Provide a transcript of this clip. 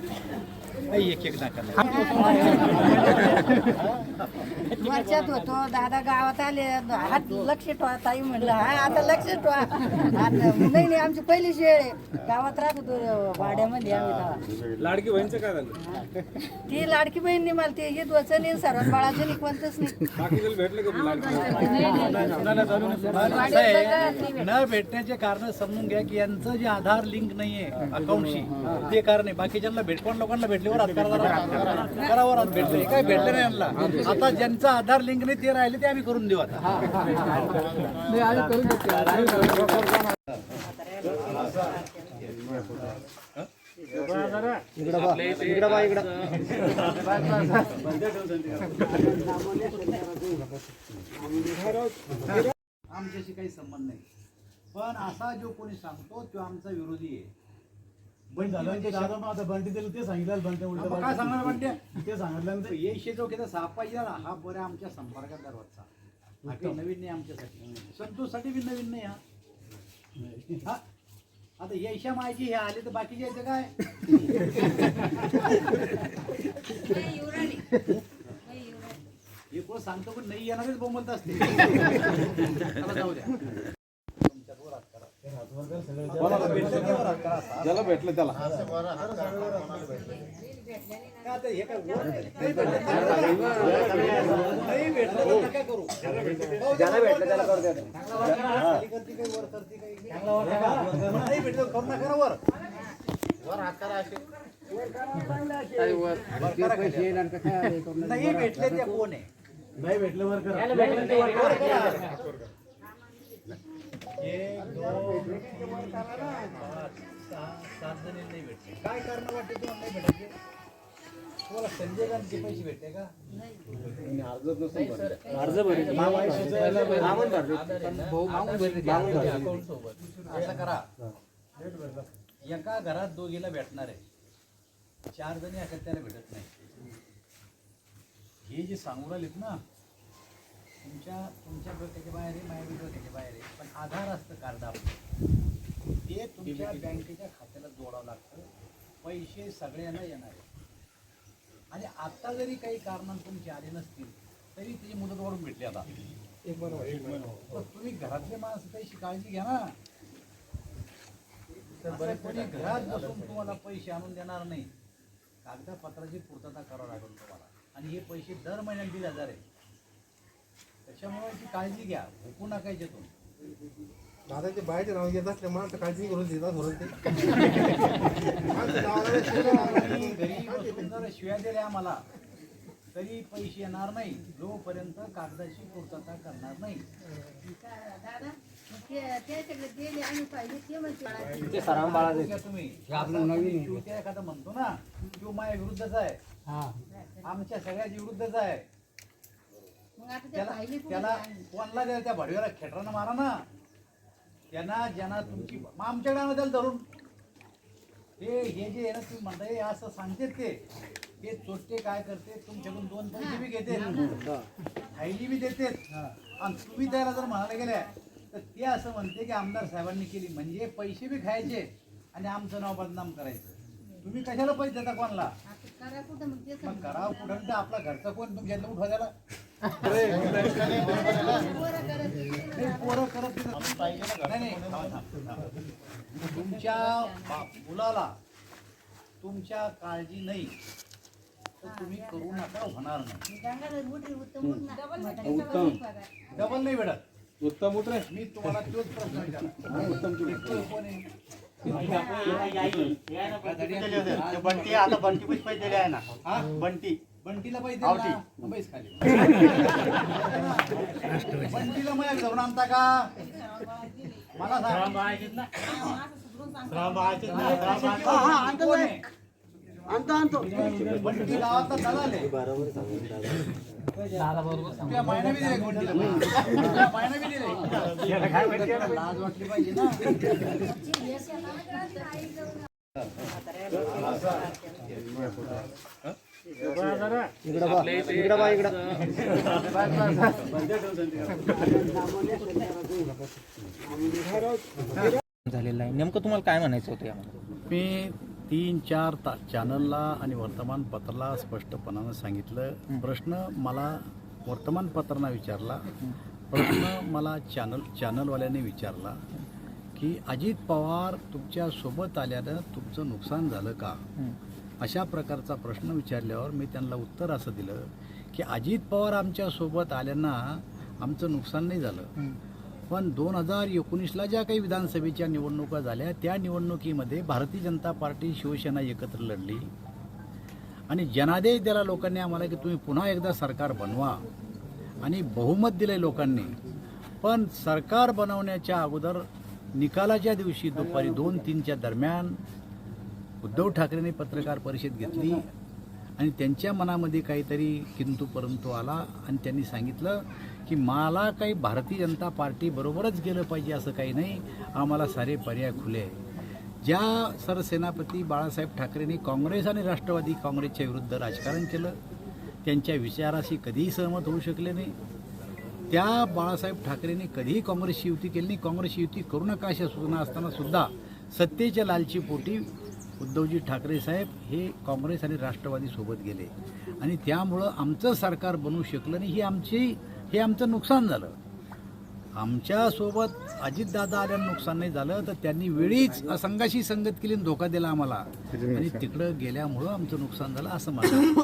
Thank you. एक एक वर्षात होतो. दादा गावात आले. हात लक्ष ठेवा ताई म्हणलं. हा आता लक्ष ठेवा. आता नाही नाही आमची पहिली शेळ आहे. गावात राहत होतो भाड्यामध्ये आम्ही. लाडकी बहिणीचं काय झालं? ती लाडकी बहीण मला ते हे वचन नाही सर्वात बाळाचं नाही कोणतंच नाही न भेटण्याचे कारण समजून घ्या की यांचं जे आधार लिंक नाहीये अकाउंटशी ते कारण आहे. बाकीच्यांना भेटकोण लोकांना भेटले वर करावर भेटले काय भेटले नाही यांना आता ज्यांचं आधार लिंक नाही ते राहिले ते आम्ही करून देऊ आता. आमच्याशी काही संबंध नाही. पण असा जो कोणी सांगतो तो आमचा विरोधी आहे. पण झालं ते दादा मग आता बंटी दिलं ते सांगितलं बंटी मग उलट काय सांगणार म्हणते ते सांगितलं तर येशे जो केला सापायचा हा बऱ्या आमच्या संपर्कात दरवाजचा हा काही नवीन नाही आमच्यासाठी. संतोषसाठी बी नवीन नाही हा. हा. आता यशा मायची हे आले तर बाकीचे यायचं काय? हे कोण सांगतो पण नाही येणारच बोंबलत असते. चला जाऊ द्या. ज्याला भेटलं त्याला करू द्या नाही भेटलं तर करू नका ना वर वर हात करा असे वर करा खाली. नाही भेटले ते कोण आहे नाही भेटलं वर करा वर करा. एक दोन तीन पाच सहा सात जणी नाही भेटते काय कारण वाटते तुम्हाला नाही भेटायचे तुम्हाला संजय गांधीचे पैसे भेटते का असं करा एका घरात दोघीला भेटणार आहे चार जणी असतात त्याला भेटत नाही. हे जे सांगू राहिलेत ना तुमच्या तुमच्या डोक्याच्या बाहेर आहे माझ्या डोक्याच्या बाहेर आहे. पण आधार असतं कार्ड आपलं. ते तुमच्या बँकेच्या खात्याला जोडावं लागतं. पैसे सगळ्यांना येणार आहे आणि आता जरी काही कारणाने तुमचे आले नसतील तरी त्याची मुदत वाढून भेटली आता. पण तुम्ही घरातले माणसं त्याची काळजी घ्या ना. कोणी घरात बसून तुम्हाला पैसे आणून देणार नाही. कागदपत्राची पूर्तता करावं लागेल तुम्हाला. आणि हे पैसे दर महिन्यात दीड हजार आहे त्याच्यामुळे याची काळजी घ्या. भुकू नका याच्यातून. दादा ते बाहेरचे नाव घेत असले माणसं काळजी करून देतात म्हणून ते. माणसं नावाला शिवाय आणि घरी बसून जर शिव्या दिल्या आम्हाला. तरी पैसे येणार नाही. जोपर्यंत कागदाची पूर्तता करणार नाही. दादा ते त्याच्याकडे गेले आम्ही पाहिजे ते म्हणते बघा तुम्ही एखादा म्हणतो ना शिव माझ्या विरुद्धच आहे. आमच्या सगळ्याच्या विरुद्धच आहे. मग आता ते त्याला पाहिली त्याला कोणला द्या त्या भाडव्याला खेटरानं मारा ना. त्यांना ज्यांना तुमची मग आमच्याकडे आणा त्याला धरून. ते हे जे आहे ना तुम्ही म्हणताय हे असं सांगतेत ते. ते चोट्टे काय करते? तुमच्याकडून दोन पैसे बी घेते. थैली बी देते आणि तुम्ही त्याला जर म्हणायला गेल्या तर ते असं म्हणते की आमदार साहेबांनी केली. म्हणजे पैसे बी खायचे आणि आमचं नाव बदनाम करायचं. तुम्ही कशाला पैसे देता कोणाला? आता करा कुठं मग ते मग करावं कुठं. तर आपला घरचा कोण? तुमच्यातलं उठवा तुमच्या मुलाला तुमच्या काळजी नाही तर तुम्ही करू नका होणार नाही उत्तम. डबल नाही भेटत उत्तम उतरे मी तुम्हाला तोच प्रश्न उत्तम कोण आहे बंटी आता बंटी पैसे दिले आहे ना हा? बंटी बंटीला पैसे खाली. बंटीला मग आणता का? मला सांग. कोण आहे? बंटी गावातला दलाल मायना बी दिले बंटीला. मायना बी दिले लाज वाटली पाहिजे ना. झालेलं आहे. नेमकं तुम्हाला काय म्हणायचं होतं यामध्ये? मी तीन चार ता चॅनलला आणि वर्तमानपत्राला स्पष्टपणानं सांगितलं. प्रश्न मला वर्तमानपत्रांना विचारला. प्रश्न मला चॅनल चॅनलवाल्याने विचारला की अजित पवार तुमच्यासोबत आल्यानं तुमचं नुकसान झालं का? अशा प्रकारचा प्रश्न विचारल्यावर मी त्यांना उत्तर असं दिलं की अजित पवार आमच्यासोबत आल्यानं आमचं नुकसान नाही झालं. पण दोन हजार एकोणीसला ज्या काही विधानसभेच्या निवडणुका झाल्या त्या निवडणुकीमध्ये भारतीय जनता पार्टी शिवसेना एकत्र लढली. आणि जनादेश दिला लोकांनी आम्हाला की तुम्ही पुन्हा एकदा सरकार बनवा. आणि बहुमत दिले लोकांनी. पण सरकार बनवण्याच्या अगोदर निकालाच्या दिवशी दुपारी दोन तीनच्या दरम्यान उद्धव ठाकरेंनी पत्रकार परिषद घेतली आणि त्यांच्या मनामध्ये काहीतरी किंतू परंतु आला आणि त्यांनी सांगितलं की मला काही भारतीय जनता पार्टी बरोबरच गेलं पाहिजे असं काही नाही. आम्हाला सारे पर्याय खुले आहे ज्या सरसेनापती बाळासाहेब ठाकरेंनी काँग्रेस आणि राष्ट्रवादी काँग्रेसच्या विरुद्ध राजकारण केलं त्यांच्या विचाराशी कधीही सहमत होऊ शकले नाही. त्या बाळासाहेब ठाकरेंनी कधीही काँग्रेसची युती केली नाही. काँग्रेसची युती करू नका अशा सूचना असताना सुद्धा सत्तेच्या लालची पोटी उद्धवजी ठाकरे साहेब हे काँग्रेस आणि राष्ट्रवादी सोबत गेले. आणि त्यामुळं आमचं सरकार बनवू शकलं नाही ही आमची हे आमचं नुकसान झालं. आमच्यासोबत अजितदादा आल्यानं नुकसान नाही झालं तर त्यांनी वेळीच संघाशी संगत केली धोका दिला आम्हाला. आणि तिकडं गेल्यामुळं आमचं नुकसान झालं असं मला